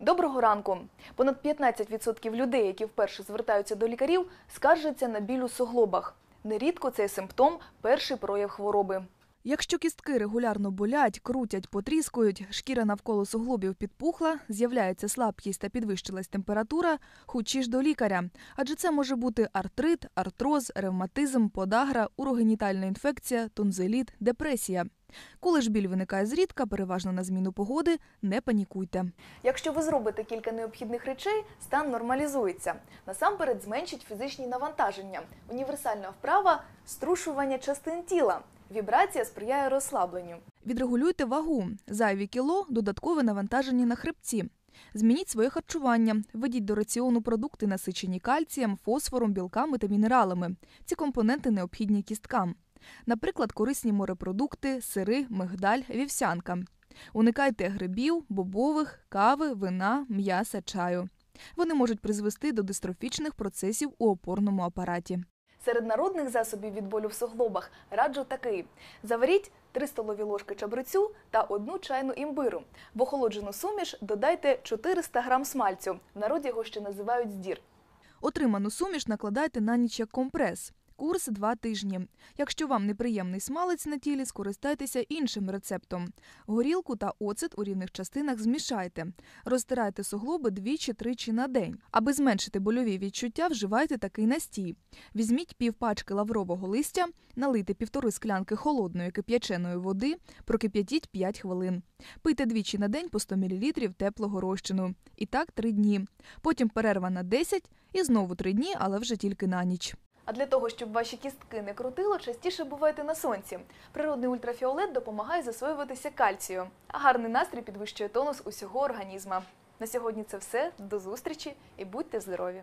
Доброго ранку. Понад 15% людей, які вперше звертаються до лікарів, скаржаться на біль у суглобах. Нерідко цей симптом перший прояв хвороби. Якщо кістки регулярно болять, крутять, потріскують, шкіра навколо суглобів підпухла, з'являється слабкість та підвищилась температура, хучі до лікаря. Адже це може бути артрит, артроз, ревматизм, подагра, урогенітальна інфекція, тонзиліт, депресія. Коли ж біль виникає зрідка, переважно на зміну погоди, не панікуйте. Якщо ви зробите кілька необхідних речей, стан нормалізується. Насамперед зменшить фізичні навантаження. Універсальна вправа струшування частин тіла. Вібрація сприяє розслабленню. Відрегулюйте вагу. Зайві кіло додаткове навантаження на хребці. Змініть своє харчування. Введіть до раціону продукти, насичені кальцієм, фосфором, білками та мінералами. Ці компоненти необхідні кісткам. Наприклад, корисні морепродукти, сири, мигдаль, вівсянка. Уникайте грибів, бобових, кави, вина, м'яса, чаю. Вони можуть призвести до дистрофічних процесів у опорному апараті. Серед народних засобів від болю в суглобах раджу такий: заваріть 3 столові ложки чабрецю та одну чайну імбиру. В охолоджену суміш додайте 400 грам смальцю. В народі його ще називають здір. Отриману суміш накладайте на ніч як компрес. Курс два тижні. Якщо вам неприємний смалець на тілі, скористайтеся іншим рецептом. Горілку та оцет у рівних частинах змішайте. Розтирайте суглоби двічі-тричі на день. Аби зменшити больові відчуття, вживайте такий настій. Візьміть півпачки лаврового листя, налийте півтори склянки холодної кип'яченої води, прокип'ятіть 5 хвилин. Пийте двічі на день по 100 мл теплого розчину. І так три дні. Потім перерва на 10 і знову три дні, але вже тільки на ніч. А для того, щоб ваші кістки не крутило, частіше бувайте на сонці. Природний ультрафіолет допомагає засвоюватися кальцію, а гарний настрій підвищує тонус усього організма. На сьогодні це все. До зустрічі і будьте здорові!